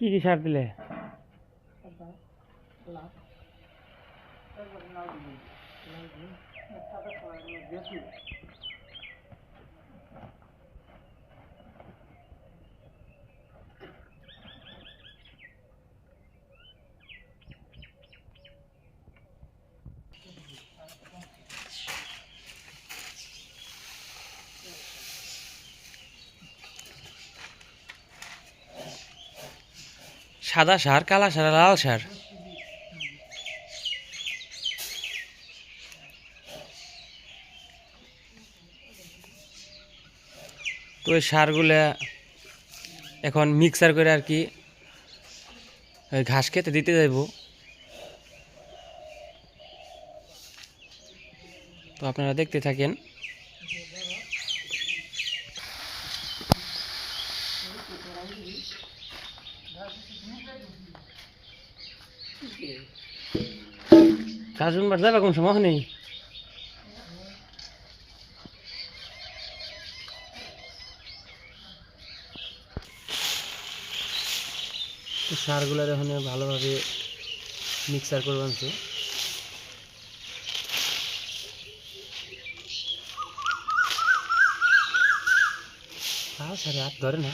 কি কি সার দিলে? সাদা সার, কালা সার, লাল সার। তো ওই সারগুলা এখন মিক্সার করে আর কি, ওই ঘাস খেতে দিতে যাইব। তো আপনারা দেখতে থাকেন। কাজ বার যাবে কোন সময়? নেই সারগুলো এখন ভালোভাবে মিক্সার করে আনছে স্যার হাত ধরে না।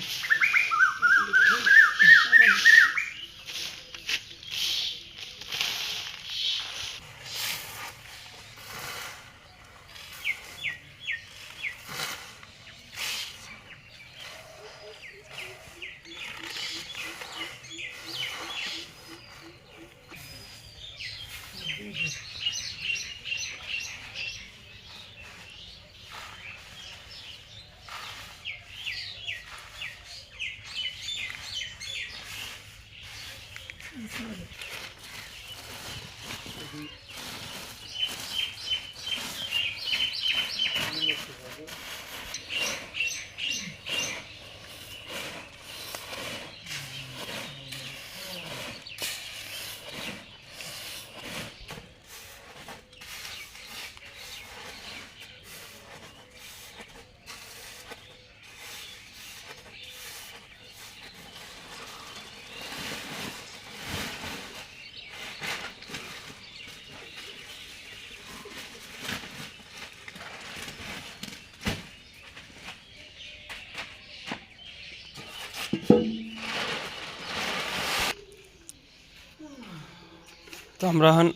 তো আমরা এখন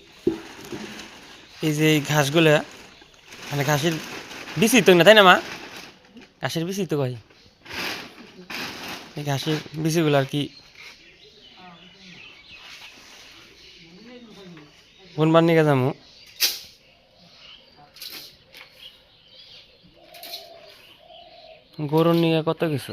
এই যে ঘাসগুলো মানে ঘাসের বিচি তো না, তাই না মা? ঘাসের বিচি তো কয় এই ঘাসের বিচিগুলো আর কি বুনবার নিয়ে যাব গরুর নিয়ে কত কিছু?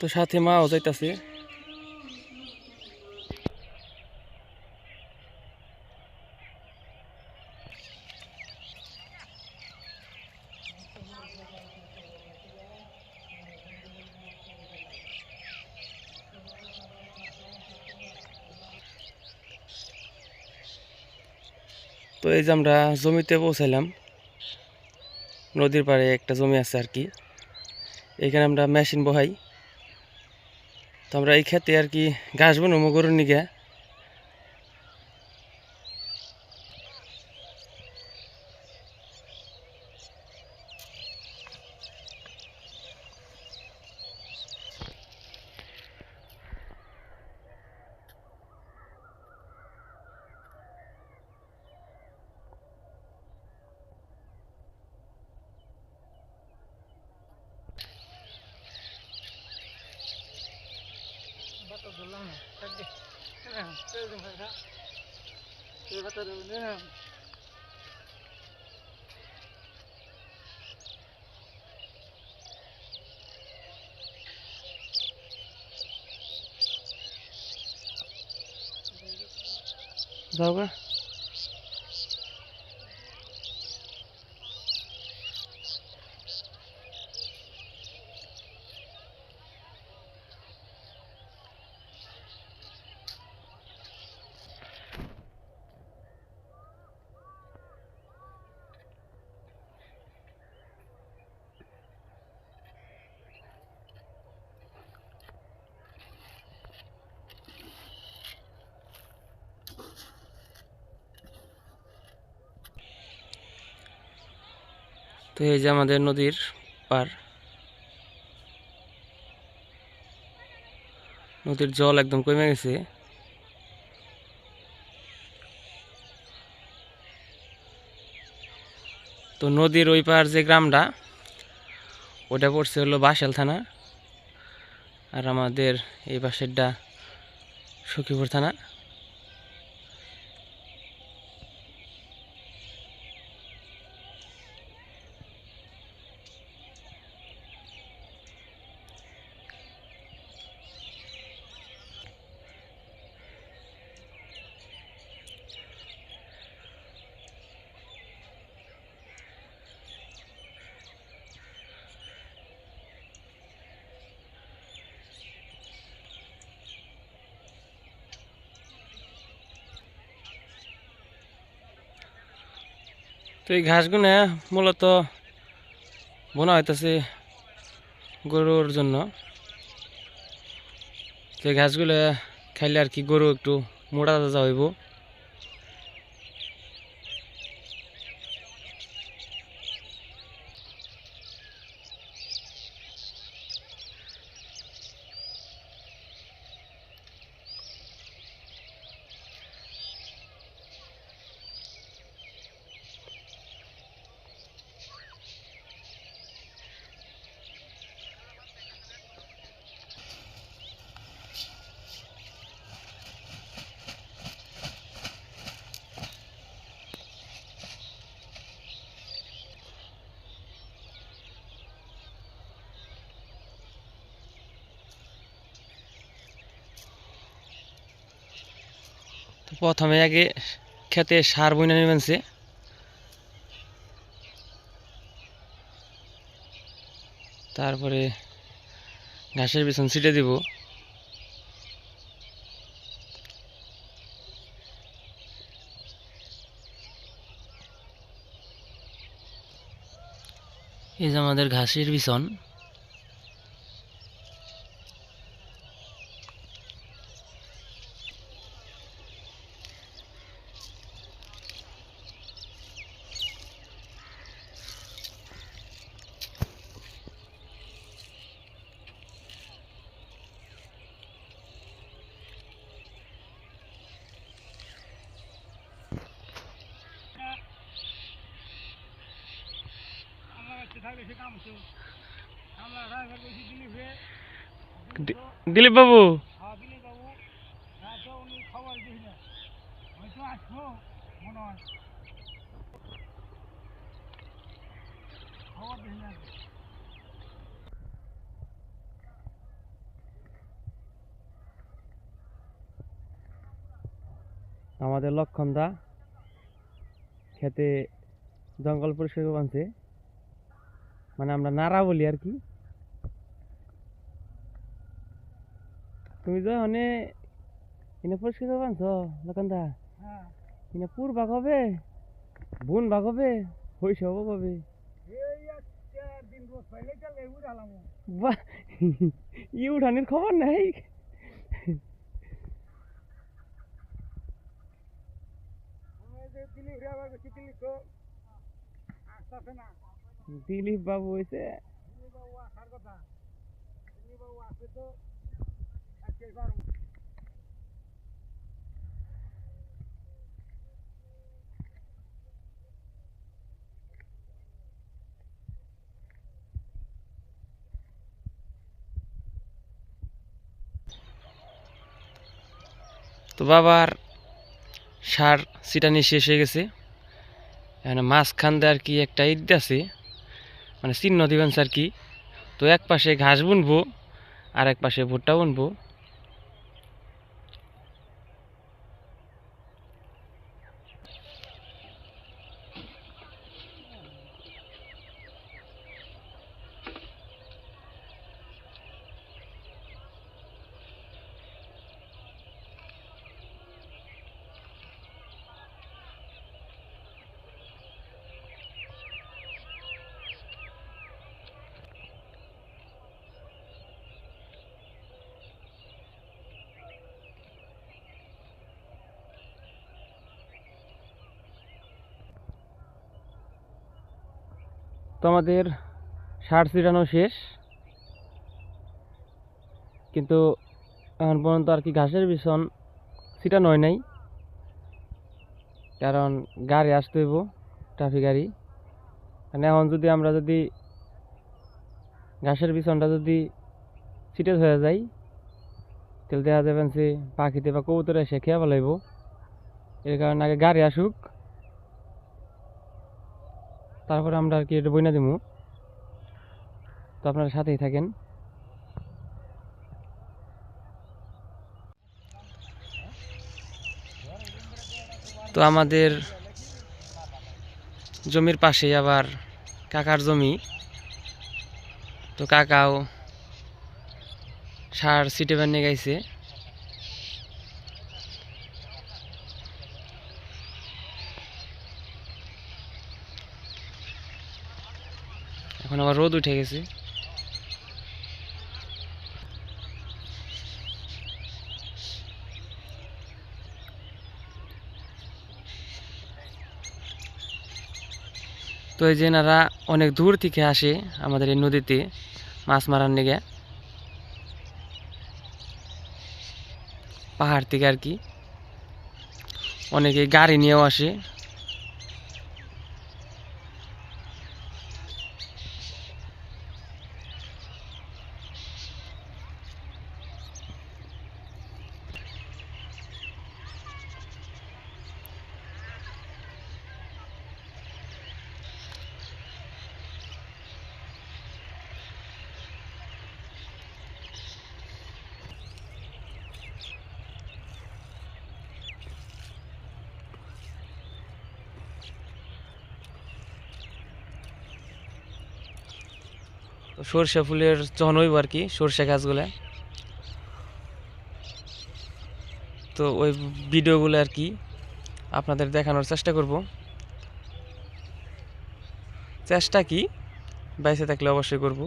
তো সাথে মাও যাইতাছে। তো এই যে আমরা জমিতে পৌঁছাইলাম। নদীর পাড়ে একটা জমি আছে আর কি। এখানে আমরা মেশিন বহাই। তো আমরা এই খেতে আর কি ঘাস বনমো গরুর নিগে Is that over? তো এই যে আমাদের নদীর পার। নদীর জল একদম কমে গেছে। তো নদীর ওই পার যে গ্রামটা, ওটা পড়ছে হলো বাসাল থানা। আর আমাদের এই পাশেরটা সখীপুর থানা। তো এই ঘাসগুলো মূলত বোনা হইতেছে গরুর জন্য। তো এই ঘাসগুলো খাইলে আর কি গরু একটু মোটা তাজা হইব। প্রথমে আগে খেতে সার বইনা নেবেনছে তারপরে ঘাসের বিছন ছিটে দিব। এই যে আমাদের ঘাসের বিছন দি- দিলীপ বাবু আমাদের লক্ষণ দা খেতে জঙ্গল পরিষ্কার করে বানছে মানে আমরা নাড়া বলি আর কি। তুমি তো অনে এনে পরিষ্কার বানছ দোকানদা এনে পুর ভাগ হবে বোন ভাগ হবে হইস হব ই উঠানের খবর নাই। দিলি ঘুরে আবার না। দিলীপ বাবু হয়েছে বাবু আসার কথা। বাবু আসে তো বাবার সার ছিটানি শেষ হয়ে গেছে। এখানে মাঝখান দিয়ে আর কি একটা ঈদ আছে। মানে চিহ্ন দিবেন স্যার কি। তো এক পাশে ঘাস বুনবো, আর এক পাশে ভুট্টা বুনবো। তো আমাদের সার ছিটানো শেষ। কিন্তু এখন পর্যন্ত আর কি ঘাসের বিছন ছিটানো হয় নাই। কারণ গাড়ি আসতে হইব, ট্রাফিক গাড়ি। মানে এখন যদি আমরা যদি ঘাসের বিছনটা যদি ছিটে হয়ে যায় তাহলে দেখা যাবেন যে পাখিতে বা কবুতরে এসে খেয়ে ফেলাইব। এর কারণে আগে গাড়ি আসুক তারপরে আমরা আর কি এটা বইনা দিব তো আপনারা সাথেই থাকেন। তো আমাদের জমির পাশেই আবার কাকার জমি। তো কাকাও সার সিটে বানিয়ে গাইছে। আবার রোদ উঠে গেছে। তো এই যে এনারা অনেক দূর থেকে আসে আমাদের এই নদীতে মাছ মারার নিগে। পাহাড় থেকে আর কি। অনেকে গাড়ি নিয়েও আসে। সর্ষে ফুলের চন হইব আর কি, সর্ষে গাছগুলো। তো ওই ভিডিওগুলো আর কি আপনাদের দেখানোর চেষ্টা করব। চেষ্টা কি, বাইসে থাকলে অবশ্যই করব।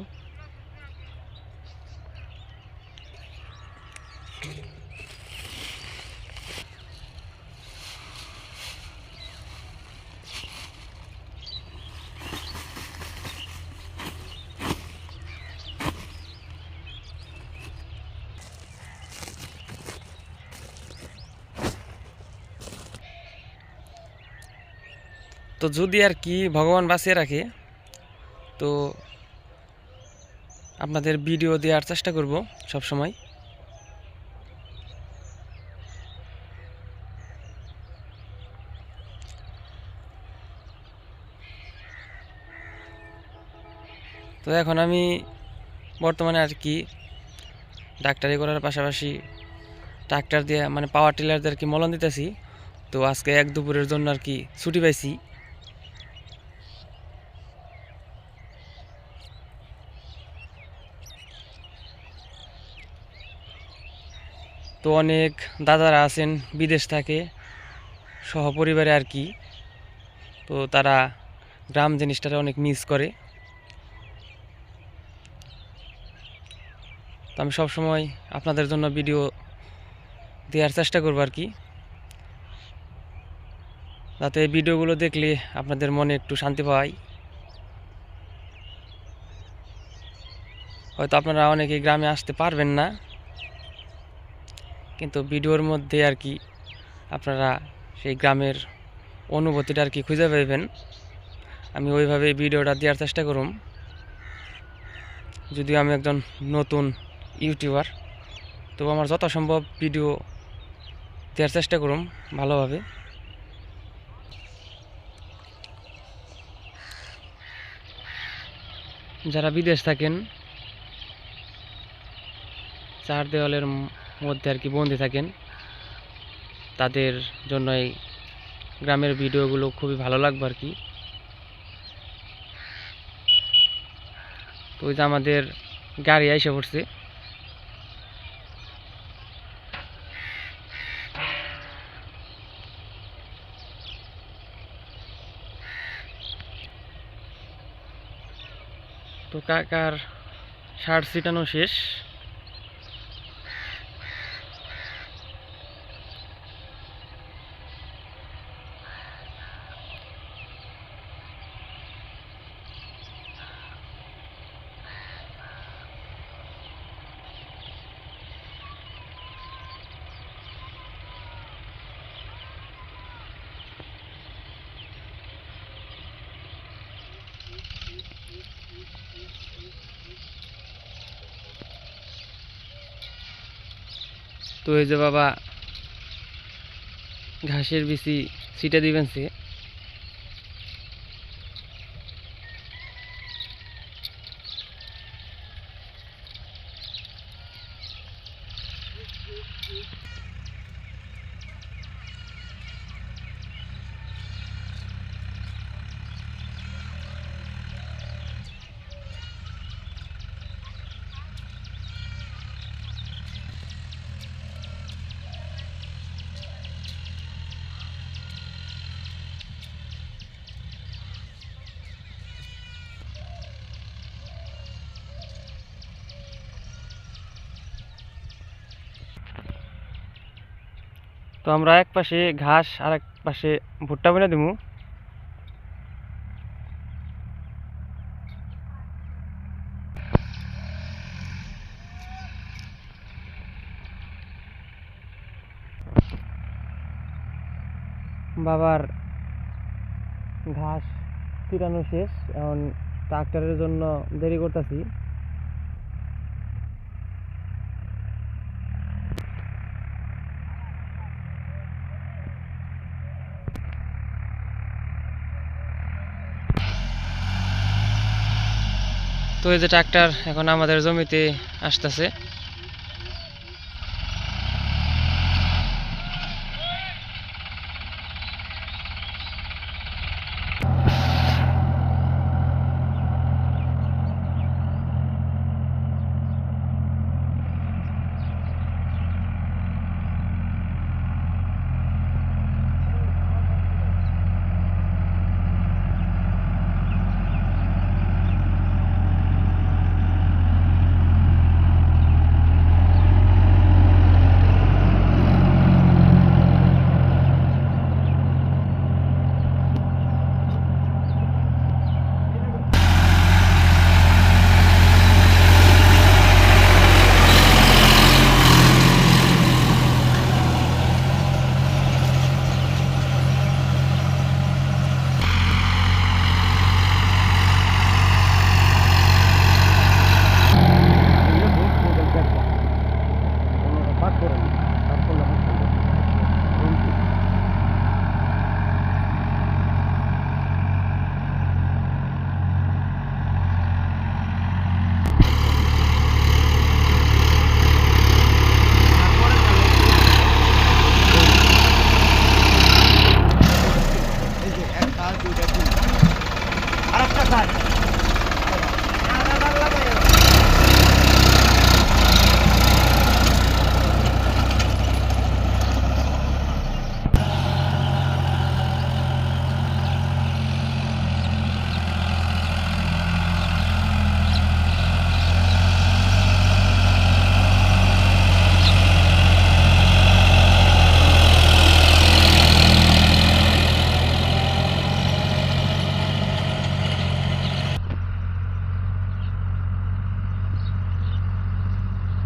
তো যদি আর কি ভগবান বাঁচিয়ে রাখে, তো আপনাদের ভিডিও দেওয়ার চেষ্টা করব সব সময় তো এখন আমি বর্তমানে আর কি ডাক্তারি করার পাশাপাশি ট্রাক্টর দিয়ে মানে পাওয়ার টিলার দিয়ে আর কি মলন দিতেছি। তো আজকে এক দুপুরের জন্য আর কি ছুটি পাইছি। তো অনেক দাদারা আছেন, বিদেশ থাকে, সহপরিবারে আর কি। তো তারা গ্রাম জিনিসটারে অনেক মিস করে। তো আমি সবসময় আপনাদের জন্য ভিডিও দেওয়ার চেষ্টা করব আর কি। যাতে এই ভিডিওগুলো দেখলে আপনাদের মনে একটু শান্তি পায় হয়তো আপনারা অনেকে গ্রামে আসতে পারবেন না। কিন্তু ভিডিওর মধ্যে আর কি আপনারা সেই গ্রামের অনুভূতিটা আর কি খুঁজে পাইবেন। আমি ওইভাবে ভিডিওটা দেওয়ার চেষ্টা করুম। যদিও আমি একজন নতুন ইউটিউবার, তবু আমার যত সম্ভব ভিডিও দেওয়ার চেষ্টা করুম ভালোভাবে। যারা বিদেশ থাকেন, চার দেওয়ালের মধ্যে আর কি বন্দি থাকেন, তাদের জন্য এই গ্রামের ভিডিওগুলো খুবই ভালো লাগবে আর কি। তো ওই যে আমাদের গাড়ি এসে পড়ছে। তো কাকার শার্ট ছিটানো শেষ। তো এই যে বাবা ঘাসের বিচি ছিটা দিবেন সে। তো আমরা এক পাশে ঘাস, আর এক পাশে ভুট্টা বনে দিব বাবার ঘাস ছিটানো শেষ, এখন ট্রাক্টরের জন্য দেরি করতেছি। তো এই যে ট্রাক্টর এখন আমাদের জমিতে আসতেছে।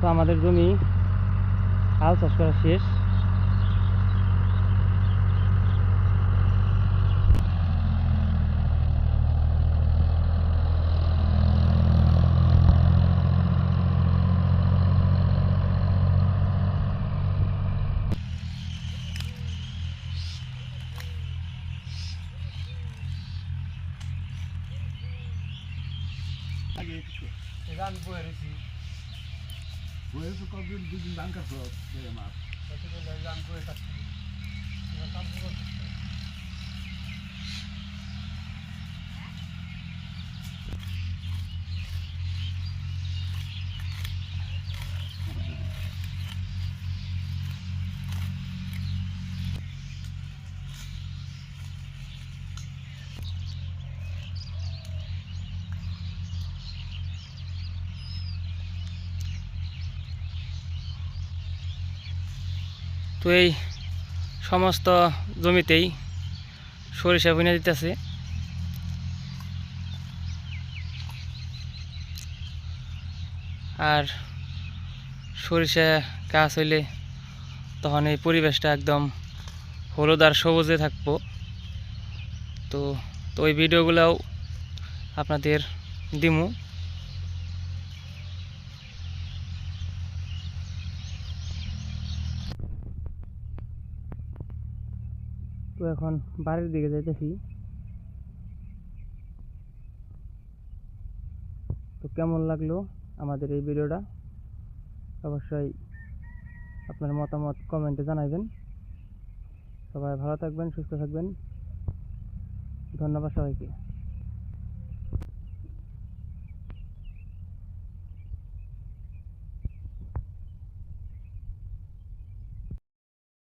আমাদের জমি হাল চাষ করা শেষ আগে আমি বয়ে রয়েছি বয়ে তো কতদিন দুদিন ধান কাটছ আমার তো এই সমস্ত জমিতেই সরিষা বুনে দিতেছে। আর সরিষা গাছ হইলে তখন এই পরিবেশটা একদম হলুদ আর সবুজে থাকব। তো তো ওই ভিডিওগুলোও আপনাদের দিমু। এখন বাড়ির দিকে যাইতেছি। তো কেমন লাগল আমাদের এই ভিডিওটা? অবশ্যই আপনার মতামত কমেন্টে জানাবেন সবাই ভালো থাকবেন, সুস্থ থাকবেন। ধন্যবাদ সবাইকে।